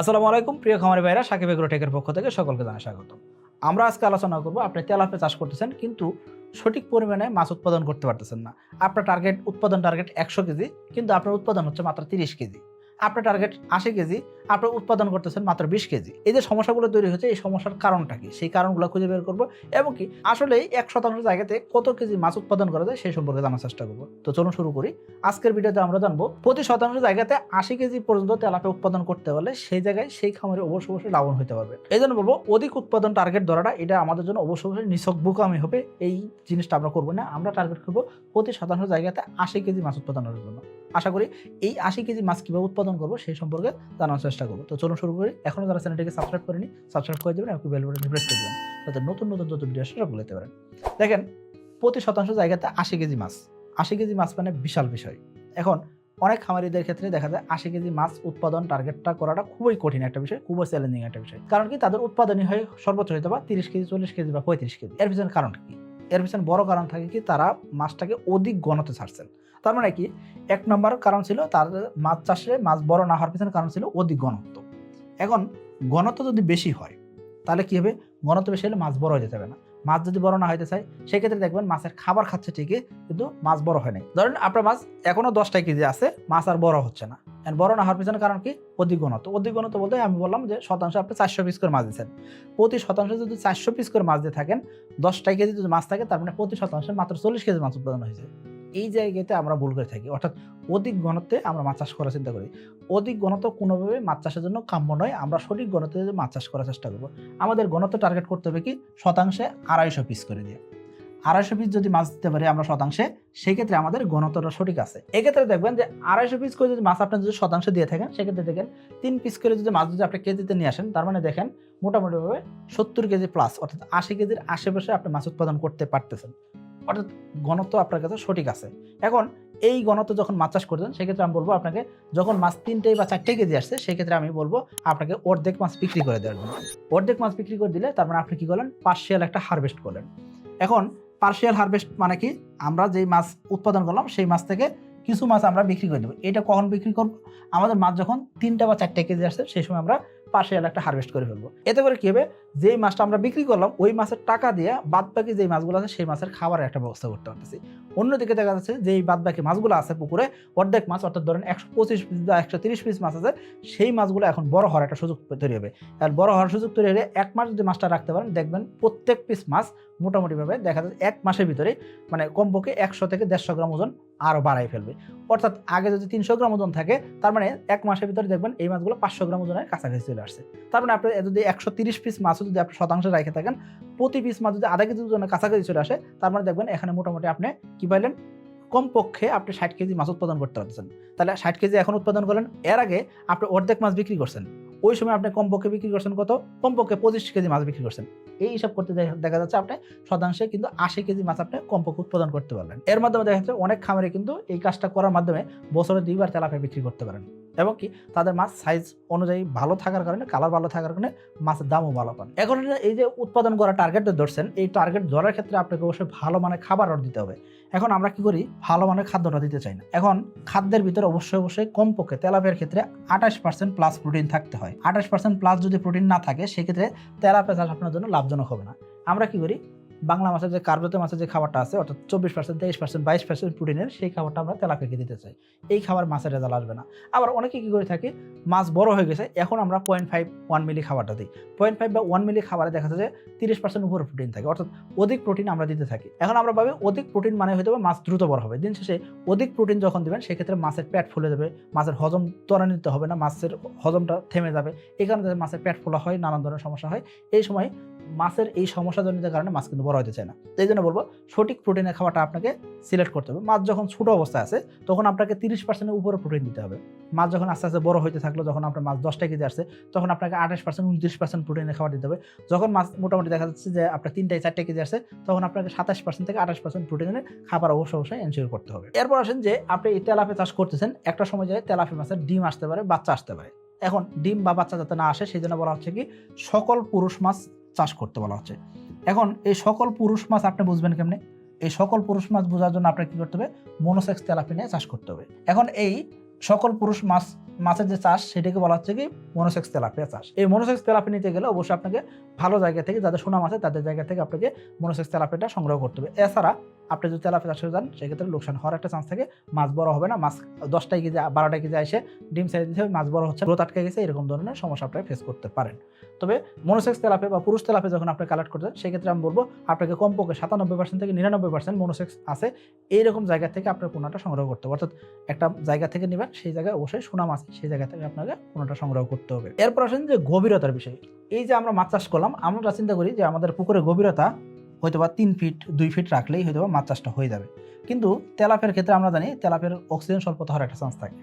আসসালামু আলাইকুম, প্রিয় খামারি ভাইরা, সাকিব এগ্রো টেকের পক্ষ থেকে সকলকে জানা স্বাগত আমরা আজকে আলোচনা করব আপনি তেলাপে চাষ করতেছেন, কিন্তু সঠিক পরিমাণে মাছ উৎপাদন করতে পারতেছেন না। আপনার টার্গেট উৎপাদন টার্গেট একশো কেজি, কিন্তু আপনার উৎপাদন হচ্ছে মাত্র তিরিশ কেজি। আপনার টার্গেট আশি কেজি, আপনার উৎপাদন করতেছেন মাত্র বিশ কেজি। এই যে সমস্যাগুলো তৈরি হচ্ছে এই সমস্যার কারণটা কি? সেই কারণগুলো খুঁজে বের করব এবং কি আসলে এক শতাংশ জায়গাতে কত কেজি মাছ উৎপাদন করা যায়, সেই সম্পর্কে জানার চেষ্টা করব। তো চলুন শুরু করি। আজকের ভিডিওতে আমরা জানব, প্রতি শতাংশ জায়গাতে আশি কেজি পর্যন্ত তেলাপে উৎপাদন করতে হলে সেই জায়গায় সেই খামারে অবশ্যই অবশ্যই লাভবান হতে পারবে। এই জন্য বলব, অধিক উৎপাদন টার্গেট ধরাটা, এটা আমাদের জন্য অবশ্যই অবশ্যই নিছক বোকামি হবে। এই জিনিসটা আমরা করব না, আমরা টার্গেট করব প্রতি শতাংশ জায়গাতে আশি কেজি মাছ উৎপাদনের জন্য। আশা করি এই আশি কেজি মাছ কীভাবে উৎপাদন করব, সেই সম্পর্কে জানার চেষ্টা করব। তো চলুন শুরু করি। এখনও যারা চ্যানেলটিকে সাবস্ক্রাইব করেনি, সাবস্ক্রাইব করে দেবেন এবং বেল বাটন প্রেস করে দেবেন, যাতে নতুন নতুন যত ভিডিও আসে যেতে পারেন। দেখেন, প্রতি শতাংশ জায়গাতে আশি কেজি মাছ। আশি কেজি মাছ মানে বিশাল বিষয়। এখন, অনেক খামারিদের ক্ষেত্রে দেখা যায় আশি কেজি মাছ উৎপাদন টার্গেটটা করাটা খুবই কঠিন একটা বিষয়, খুবই চ্যালেঞ্জিং একটা বিষয়। কারণ কি? তাদের উৎপাদনই হয় সর্বোচ্চ হয়তো বা তিরিশ কেজি, চল্লিশ কেজি বা পঁয়ত্রিশ কেজি। এর পিছনে কারণ কি? এর পিছনে বড় কারণ থাকে কি? তারা মাছটাকে অধিক গণতে ছাড়ছেন। তার মানে কি? এক নম্বর কারণ ছিল তার মাছ চাষে মাছ বড় না হওয়ার পিছনে কারণ ছিল অধিক ঘনত্ব। এখন ঘনত্ব যদি বেশি হয়, তাহলে কি হবে? ঘনত্ব বেশি হলে মাছ বড় হয়ে যেতে হবে না। মাছ যদি বড় না হইতে চায়, সেক্ষেত্রে দেখবেন মাছের খাবার খাচ্ছে ঠিকই, কিন্তু মাছ বড় হয় নাই। ধরেন আপনার মাছ এখনও দশটা কেজি আছে, মাছ আর বড় হচ্ছে না। বড় না হওয়ার পিছনে কারণ কি? অধিক ঘনত্ব। অধিক ঘনত্ব বলতে আমি বললাম যে শতাংশ আপনি চারশো পিস করে মাছ দিচ্ছেন প্রতি শতাংশ যদি চারশো পিস করে মাছ দিয়ে থাকেন, দশটা কেজি যদি মাছ থাকে, তার মানে প্রতি শতাংশে মাত্র চল্লিশ কেজি মাছ উৎপাদন হয়েছে। এই জায়গাতে আমরা ভুল করে থাকি। অর্থাৎ অধিক ঘনত্বে আমরা মাছ চাষ করার চিন্তা করি। অধিক ঘনত্ব কোনোভাবে মাছ চাষের জন্য কাম্য নয়। আমরা সঠিক ঘনত্বে যদি মাছ চাষ করার চেষ্টা করব। আমাদের ঘনত্ব টার্গেট করতে হবে কি? শতাংশে আড়াইশো পিস করে দিয়ে। আড়াইশো পিস যদি মাছ দিতে পারি আমরা শতাংশে, সেক্ষেত্রে আমাদের ঘনত্বটা সঠিক আছে। এক্ষেত্রে দেখবেন যে আড়াইশো পিস করে যদি মাছ আপনি যদি শতাংশে দিয়ে থাকেন, সেক্ষেত্রে দেখেন তিন পিস করে যদি মাছ যদি আপনি কেজিতে নিয়ে আসেন, তার মানে দেখেন মোটামুটিভাবে সত্তর কেজি প্লাস অর্থাৎ আশি কেজির আশেপাশে আপনি মাছ উৎপাদন করতে পারতেছেন। অর্থাৎ ঘনত্ব আপনার কাছে সঠিক আছে। এখন এই ঘনত্ব যখন মাছ চাষ করছেন সেক্ষেত্রে আমি বলব আপনাকে যখন মাছ তিনটে বা চারটে কেজি আসছে, সেক্ষেত্রে আমি বলব আপনাকে অর্ধেক মাছ বিক্রি করে দেওয়ার জন্য। অর্ধেক মাছ বিক্রি করে দিলে তার মানে আপনি কি করলেন? পার্শিয়াল একটা হারভেস্ট করলেন। এখন পার্শিয়াল হারভেস্ট মানে কি? আমরা যেই মাছ উৎপাদন করলাম, সেই মাছ থেকে কিছু মাছ আমরা বিক্রি করে দেবো। এটা কখন বিক্রি করব? আমাদের মাছ যখন তিনটা বা চারটে কেজি আসছে, সেই সময় আমরা পার্শিয়াল একটা হারভেস্ট করে ফেলব। এতে করে কী হবে? যেই মাছটা আমরা বিক্রি করলাম, ওই মাছের টাকা দিয়ে বাদ বাকি যেই মাছগুলো আছে, সেই মাছের খাবারের একটা ব্যবস্থা করতে পারতেছি। অন্যদিকে দেখা যাচ্ছে, যেই বাদ বাকি মাছগুলো আছে পুকুরে, অর্ধেক মাছ, অর্থাৎ ধরেন একশো পঁচিশ পিস বা একশো তিরিশ পিস মাছ আছে, সেই মাছগুলো এখন বড় হওয়ার একটা সুযোগ তৈরি হবে। আর বড় হওয়ার সুযোগ তৈরি হলে এক মাস যদি মাছটা রাখতে পারেন, দেখবেন প্রত্যেক পিস মাছ মোটামুটিভাবে দেখা যাচ্ছে এক মাসের ভিতরে মানে কমপক্ষে একশো থেকে দেড়শো গ্রাম ওজন আরও বাড়াই ফেলবে। অর্থাৎ আগে যদি তিনশো গ্রাম ওজন থাকে, তার মানে এক মাসের ভিতরে দেখবেন এই মাছগুলো পাঁচশো গ্রাম ওজনের কাছাকাছি চলে আসছে। তার মানে আপনি যদি একশো তিরিশ পিস মাছও যদি আপনি শতাংশে রেখে থাকেন, প্রতি পিস মাছ যদি আধা কেজি ওজনের কাছাকাছি চলে আসে, তার মানে দেখবেন এখানে মোটামুটি আপনি কি পাইলেন? কমপক্ষে আপনি ষাট কেজি মাছ উৎপাদন করতে পারতেছেন। তাহলে ষাট কেজি এখন উৎপাদন করলেন, এর আগে আপনি অর্ধেক মাছ বিক্রি করছেন। ওই সময় আপনি কমপক্ষে বিক্রি করছেন কত? কমপক্ষে পঁচিশ কেজি মাছ বিক্রি করছেন। এই হিসাব করতে দেখা- যাচ্ছে আপনি শতাংশে কিন্তু আশি কেজি মাছ আপনি কমপক্ষে উৎপাদন করতে পারবেন এর মাধ্যমে দেখা যাচ্ছে অনেক খামারে কিন্তু এই কাজটা করার মাধ্যমে বছরে দুইবার তেলাপিয়া বিক্রি করতে পারেন। এবং কি তাদের মাছ সাইজ অনুযায়ী ভালো থাকার কারণে কালার ভালো থাকার কারণে মাছের দামও ভালো পান। এখন এই যে উৎপাদন করা টার্গেট ধরছেন, এই টার্গেট ধরার ক্ষেত্রে আপনাকে অবশ্যই ভালো মানের খাবার অর্ডার দিতে হবে। এখন আমরা কি করি, ভালো মানের খাদ্যটা দিতে চাই না। এখন খাদ্যের ভিতরে অবশ্যই অবশ্যই কমপক্ষে তেলাপিয়ার ক্ষেত্রে আঠাশ পার্সেন্ট প্লাস প্রোটিন থাকতে হয়। আঠাশ পার্সেন্ট প্লাস যদি প্রোটিন না থাকে, সেক্ষেত্রে তেলাপিয়া চাষ আপনার জন্য লাভজনক হবে না। আমরা কি করি বাংলা মাছের যে কার্বোতে মাছের যে খাবারটা আছে, অর্থাৎ চব্বিশ পার্সেন্ট তেইশ পার্সেন্ট বাইশ পার্সেন্ট প্রোটিনের সেই খাবারটা আমরা তেলাপিয়াকে দিতে চাই। এই খাবার মাছের রেজাল্ট আসবে না। আবার অনেকে কী করে থাকে, মাছ বড় হয়ে গেছে, এখন আমরা পয়েন্ট ফাইভ ওয়ান মিলি খাবারটা দিই। পয়েন্ট ফাইভ বা ওয়ান মিলি খাবারে দেখা যায় যে তিরিশ পার্সেন্ট উপরে প্রোটিন থাকে, অর্থাৎ অধিক প্রোটিন আমরা দিতে থাকি। এখন আমরা ভাবি অধিক প্রোটিন মানে হয়তো মাছ দ্রুত বড় হবে। দিন শেষে অধিক প্রোটিন যখন দেবেন, সেক্ষেত্রে মাছের পেট ফুলে যাবে, মাছের হজম ত্বরান্বিত হবে না, মাছের হজমটা থেমে যাবে। এই কারণে মাছের পেট ফোলা হয়, নানান ধরনের সমস্যা হয়। এই সময় মাছের এই সমস্যাজনিত কারণে মাছ কিন্তু বড় হতে চায় না। তো এই জন্য বলব, সঠিক প্রোটিনের খাবারটা আপনাকে সিলেক্ট করতে হবে। মাছ যখন ছোটো অবস্থায় আছে, তখন আপনাকে তিরিশ পার্সেন্টের উপরে প্রোটিন দিতে হবে। মাছ যখন আস্তে আস্তে বড় হইতে থাকল, যখন আপনার মাছ দশটা কেজি আসছে, তখন আপনাকে আঠাশ পার্সেন্ট উনত্রিশ পার্সেন্ট প্রোটিনের খাবার দিতে হবে। যখন মাছ মোটামুটি দেখা যাচ্ছে যে আপনার তিনটায় চারটে কেজি আসছে, তখন আপনাকে সাতাশ পার্সেন্ট থেকে আঠাশ পার্সেন্ট প্রোটিনের খাবার অবশ্যই অবশ্যই এনশিওর করতে হবে। এরপর আসেন যে, আপনি এই তেলাপে চাষ করতেছেন, একটা সময় যায় তেলাপি মাছের ডিম আসতে পারে, বাচ্চা আসতে পারে। এখন ডিম বা বাচ্চা যাতে না আসে, সেই জন্য বলা হচ্ছে কি, সকল পুরুষ মাছ চাষ করতে বলা হচ্ছে। এখন এই সকল পুরুষ মাছ আপনি বুঝবেন কেমনে? এই সকল পুরুষ মাছ বোঝার জন্য আপনাকে কী করতে হবে? মনোসেক্স নিয়ে চাষ করতে হবে। এখন এই সকল পুরুষ মাছ, মাছের যে চাষ, সেটাকে বলা হচ্ছে কি? মনোসেক্স তেলাপিয়া চাষ। এই মনোসেক্স তেলাপি নিতে গেলে অবশ্যই আপনাকে ভালো জায়গা থেকে, যাদের সোনা মাছে তাদের জায়গা থেকে আপনাকে মনোসেক্স তেলাপিটা সংগ্রহ করতে হবে। এছাড়া আপনি যদি তেলাপি চাষে যান, সেক্ষেত্রে লোকসান হওয়ার একটা চান্স থাকে। মাছ বড় হবে না, মাছ দশটায় কেজি বারোটা কেজি এসে ডিম সাইজ দিতে মাছ বড় হচ্ছে গ্রোথ আটকে গেছে, এরকম ধরনের সমস্যা আপনারা ফেস করতে পারেন। তবে মনোসেক্স তেলাপে বা পুরুষ তেলাপে যখন আপনি কালেক্ট করতেন সেক্ষেত্রে আমি বলব, আপনাকে কমপক্ষে সাতানব্বই পার্সেন্ট থেকে নিরানব্বই পার্সেন্ট মনোসেক্স আছে। এইরকম জায়গা থেকে আপনার পোনাটা সংগ্রহ করতে হবে। অর্থাৎ একটা জায়গা থেকে নেবেন, সেই জায়গায় অবশ্যই সুনাম আছে সেই জায়গা থেকে আপনাকে পোনাটা সংগ্রহ করতে হবে। এরপর আসেন যে গভীরতার বিষয়। এই যে আমরা মাছ চাষ করলাম, আমরা চিন্তা করি যে আমাদের পুকুরের গভীরতা হয়তো বা তিন ফিট দুই ফিট রাখলেই হয়তো বা মাছ চাষটা হয়ে যাবে। কিন্তু তেলাপের ক্ষেত্রে আমরা জানি তেলাপের অক্সিজেন স্বল্পতা হওয়ার একটা চান্স থাকে।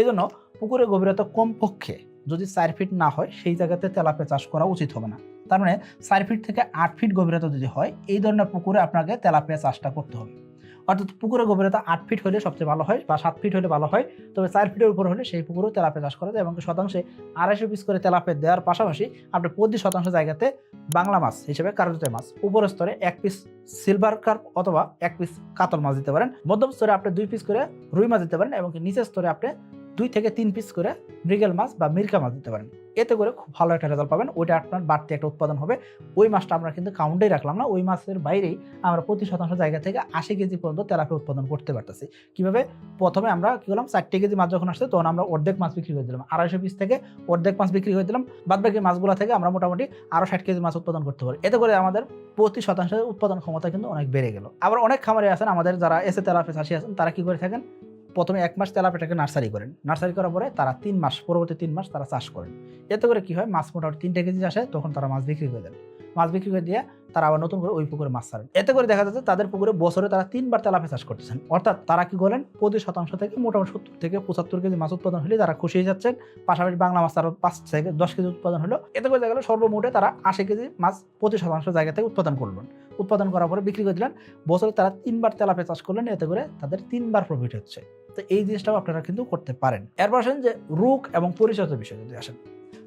এই জন্য পুকুরের গভীরতা কমপক্ষে যদি চার ফিট না হয়, সেই জায়গাতে তেলাপে চাষ করা উচিত হবে না। তার মানে চার ফিট থেকে আট ফিট গভীরতা যদি হয়, এই ধরনের পুকুরে আপনাকে তেলাপিয়া চাষটা করতে হবে। অর্থাৎ পুকুরের গভীরতা আট ফিট হলে সবচেয়ে ভালো হয় বা সাত ফিট হলে ভালো হয়। তবে চার ফিটের উপর হলে সেই পুকুরেও তেলাপে চাষ করা যায় এবং শতাংশে আড়াইশো পিস করে তেলাপে দেওয়ার পাশাপাশি আপনি প্রতি শতাংশ জায়গাতে বাংলা মাছ হিসেবে কার্যতয় মাছ উপর স্তরে এক পিস সিলভার কার্প অথবা এক পিস কাতল মাছ দিতে পারেন। মধ্যম স্তরে আপনি দুই পিস করে রুই মাছ দিতে পারেন এবং নিচের স্তরে আপনি দুই থেকে তিন পিস করে মৃগেল মাছ বা মির্কা মাছ দিতে পারেন। এতে করে খুব ভালো একটা রেজাল্ট পাবেন। ওইটা আপনার বাড়তি একটা উৎপাদন হবে। ওই মাছটা আমরা কিন্তু কাউন্টেই রাখলাম না। ওই মাছের বাইরেই আমরা প্রতি শতাংশ জায়গা থেকে আশি কেজি পর্যন্ত তেলাপি উৎপাদন করতে পারতেছি। কীভাবে? প্রথমে আমরা কী করলাম? চারটে কেজি মাছ যখন আসছে, তখন আমরা অর্ধেক মাছ বিক্রি করে দিলাম। আড়াইশো পিস থেকে অর্ধেক মাছ বিক্রি করে দিলাম। বাদ বাকি মাছগুলো থেকে আমরা মোটামুটি আরও ষাট কেজি মাছ উৎপাদন করতে পারি। এতে করে আমাদের প্রতি শতাংশের উৎপাদন ক্ষমতা কিন্তু অনেক বেড়ে গেল। আবার অনেক খামারে আছেন, আমাদের যারা এসে তেলাপি চাষি আছেন, তারা কী করে থাকেন? প্রথমে এক মাস তেলাপেটাকে নার্সারি করেন। নার্সারি করার পরে তারা তিন মাস, পরবর্তী তিন মাস তারা চাষ করেন। এতে করে কি হয়? মাছ মোটামুটি তিনটে কেজি আসে তখন তারা মাছ বিক্রি করে দেন। মাছ বিক্রি করে দিয়ে তারা আবার নতুন করে ওই পুকুরে মাছ ছাড়েন এতে করে দেখা যাচ্ছে তাদের পুকুরে বছরে তারা তিনবার তেলাপি চাষ করতেছেন। অর্থাৎ তারা কি করেন? প্রতি শতাংশ থেকে মোটামুটি সত্তর থেকে পঁচাত্তর কেজি মাছ উৎপাদন হলে তারা খুশি হয়ে যাচ্ছেন। পাশাপাশি বাংলা মাছ তারা পাঁচ থেকে দশ কেজি উৎপাদন হলো। এতে করে দেখা গেলো সর্বমোটে তারা আশি কেজি মাছ প্রতি শতাংশ জায়গা থেকে উৎপাদন করলেন। উৎপাদন করার পরে বিক্রি করে দিলেন। বছরে তারা তিনবার তেলাপি চাষ করলেন। এতে করে তাদের তিনবার প্রফিট হচ্ছে। তো এই জিনিসটাও আপনারা কিন্তু করতে পারেন। এরপর আসেন যে রোগ এবং পরিচর্যার বিষয় যদি আসেন।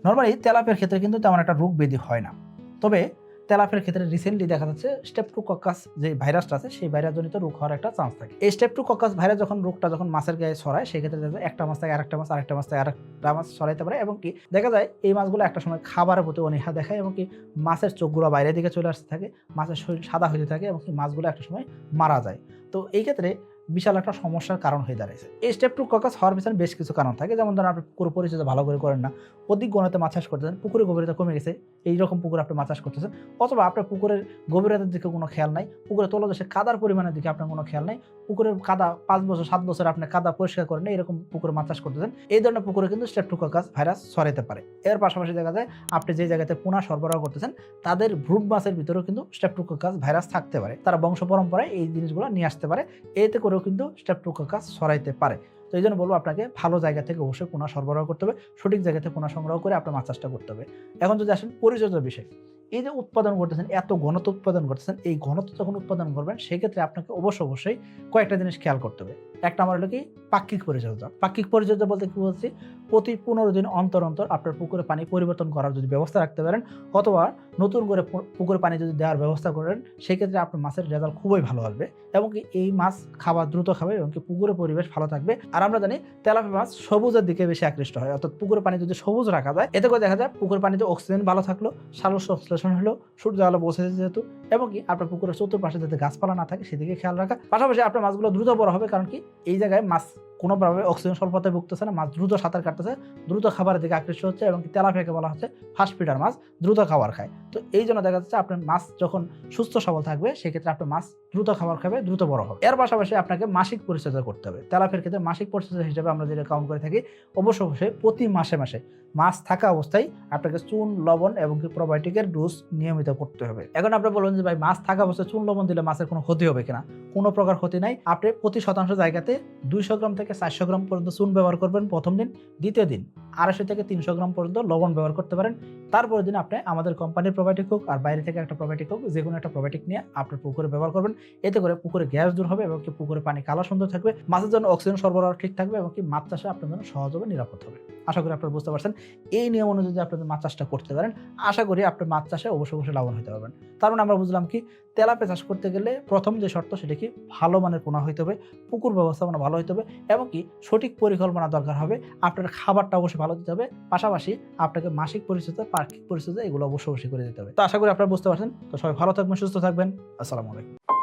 নর্মালি তেলাপের ক্ষেত্রে কিন্তু তেমন একটা রোগ ব্যাধি হয় না। তবে তেলাপের ক্ষেত্রে রিসেন্টলি দেখা যাচ্ছে স্টেপটুকক্কাস যে ভাইরাসটা আছে, সেই ভাইরাসজনিত রোগ হওয়ার একটা চান্স থাকে। এই স্টেপটুকক্কাস ভাইরাস যখন রোগটা যখন মাছের গায়ে ছড়ায় সেই ক্ষেত্রে দেখা যায় একটা মাছ থেকে আরেকটা মাছ আরেকটা মাছ থেকে আরেকটা মাছ ছড়াইতে পারে এবং কি দেখা যায় এই মাছগুলো একটা সময় খাবারের প্রতি অনীহা দেখায় এবং কি মাছের চোখগুলো বাইরের দিকে চলে আসতে থাকে, মাছের শরীর সাদা হতে থাকে এবং কি মাছগুলো একটা সময় মারা যায়। তো এই ক্ষেত্রে বিশাল একটা সমস্যার কারণ হয়ে দাঁড়িয়েছে এই স্টেপ টু ককাস হওয়ার পিছনে বেশ কিছু কারণ থাকে। যেমন ধরুন, আপনি পুকুর পরিচর্যা ভালো করে করেন না। অধিক গণতে মাছ চাষ করতেছেন পুকুরের গভীরতা কমে গেছে, এইরকম পুকুর আপনি মাছ চাষ করতেছেন। অথবা আপনার পুকুরের গভীরতার দিকে কোনো খেয়াল নাই, পুকুরের তলদেশে কাদার পরিমাণের দিকে আপনার কোনো খেয়াল নাই, পুকুরের কাদা পাঁচ বছর, সাত বছর আপনি কাদা পরিষ্কার করেন এরকম পুকুরে মাছ চাষ করতেছেন। এই ধরনের পুকুরে কিন্তু স্টেপ টু ককাস ভাইরাস ছড়াইতে পারে। এর পাশাপাশি দেখা যায়, আপনি যে জায়গাতে পোনা সরবরাহ করতেছেন, তাদের ভ্রুট মাছের ভিতরেও কিন্তু স্টেপ স্টেপটুকোকাস ভাইরাস থাকতে পারে। তারা বংশ পরম্পরায় এই জিনিসগুলো নিয়ে আসতে পারে। এতে করেও কিন্তু স্টেপটুকোকাস সরাইতে পারে। তো এই জন্য বলব আপনাকে ভালো জায়গা থেকে অবশ্যই পোনা সরবরাহ করতে হবে, সঠিক জায়গা থেকে পোনা সংগ্রহ করে আপনার মাছ চাষটা করতে হবে। এখন যদি আসেন পরিচর্যার বিষয়, এই যে উৎপাদন করতেছেন, এত ঘনত্ব উৎপাদন করতেছেন, এই ঘনত্ব যখন উৎপাদন করবেন, সেক্ষেত্রে আপনাকে অবশ্য অবশ্যই কয়েকটা জিনিস খেয়াল করতে হবে। একটা আমার হলো কি, পাক্ষিক পরিচর্যা। পাক্ষিক পরিচর্যা বলতে কী বলছি, প্রতি পনেরো দিন অন্তর অন্তর আপনার পুকুরে পানি পরিবর্তন করার যদি ব্যবস্থা রাখতে পারেন, অথবা নতুন করে পুকুরে পানি যদি দেওয়ার ব্যবস্থা করেন, সেক্ষেত্রে আপনার মাছের রেজাল্ট খুবই ভালো আসবে এবং কি এই মাছ খাবার দ্রুত খাবে এবং কি পুকুরের পরিবেশ ভালো থাকবে। আর আমরা জানি তেলাপি মাছ সবুজের দিকে বেশি আকৃষ্ট হয়, অর্থাৎ পুকুরে পানি যদি সবুজ রাখা যায়, এতে করে দেখা যায় পুকুর পানিতে অক্সিজেন ভালো থাকল সালোক সংশ্লেষণ হলো, সূর্য আলো পৌঁছে যেহেতু, এবং কি আপনার পুকুরের চতুর্পাশে যাতে গাছপালা না থাকে সেদিকে খেয়াল রাখা। পাশাপাশি আপনার মাছগুলো দ্রুত বড় হবে, কারণ কি এই জায়গায় মাছ কোনোভাবে অক্সিজেন স্বল্পতায় ভুগতেছে না, মাছ দ্রুত সাঁতার কাটতেছে, দ্রুত খাবারের দিকে আকৃষ্ট হচ্ছে এবং তেলাপিয়াকে বলা হচ্ছে ফাস্ট ফিডার মাছ, দ্রুত খাবার খায়। তো এই জন্য দেখা যাচ্ছে আপনার মাছ যখন সুস্থ সবল থাকবে, সেক্ষেত্রে আপনার মাছ দ্রুত খাবার খাবে, দ্রুত বড় হবে। এর পাশাপাশি আপনাকে মাসিক পরিচর্যা করতে হবে। তেলাপিয়ার ক্ষেত্রে মাসিক পরিচর্যা হিসেবে আমরা যেটা কাউন্ট করে থাকি, অবশ্য অবশ্যই প্রতি মাসে মাসে মাছ থাকা অবস্থায় আপনাকে চুন, লবণ এবং প্রোবায়োটিকের ডোজ নিয়মিত করতে হবে। এখন আপনি বলবেন যে, ভাই, মাছ থাকা অবস্থায় চুন, লবণ দিলে মাছের কোনো ক্ষতি হবে কিনা? কোনো প্রকার ক্ষতি নাই। আপনি প্রতি শতাংশ জায়গাতে দুইশো গ্রাম থেকে চারশো গ্রাম পর্যন্ত চুন ব্যবহার করবেন প্রথম দিন, দ্বিতীয় দিন আড়াইশো থেকে তিনশো গ্রাম পর্যন্ত লবণ ব্যবহার করতে পারেন। তারপরের দিন আপনি আমাদের কোম্পানির প্রোবায়োটিক হোক আর বাইরে থেকে একটা প্রোবায়োটিক হোক, যে কোনো একটা প্রোবায়োটিক নিয়ে আপনার পুকুরে ব্যবহার করবেন। এতে করে পুকুরে গ্যাস দূর হবে এবং কি পুকুরে পানি কালো সুন্দর থাকবে, মাছের জন্য অক্সিজেন সরবরাহ ঠিক থাকবে এবং কি মাছ চাষে আপনার জন্য সহজ হবে, নিরাপদ হবে। আশা করি আপনারা বুঝতে পারছেন। এই নিয়ম অনুযায়ী আপনাদের মাছ চাষটা করতে পারেন, আশা করি আপনার মাছ চাষে অবশ্যই অবশ্যই লাভবান হতে পারবেন। তার মানে আমরা বুঝলাম কি তেলাপে চাষ করতে গেলে প্রথম যে শর্ত সেটা কি, ভালো মানের পোনা হইতে হবে, পুকুর ব্যবস্থাপনা ভালো হইতে হবে এবং এমনকি সঠিক পরিকল্পনা দরকার হবে? আপনার খাবারটা অবশ্যই ভালো দিতে হবে। পাশাপাশি আপনাকে মাসিক পরিচিত পার্কিক পরিচিত এগুলো অবশ্যই অবশ্যই করে দিতে হবে। তো আশা করি আপনারা বুঝতে পারছেন। তো সবাই ভালো থাকবেন, সুস্থ থাকবেন। আসসালামু আলাইকুম।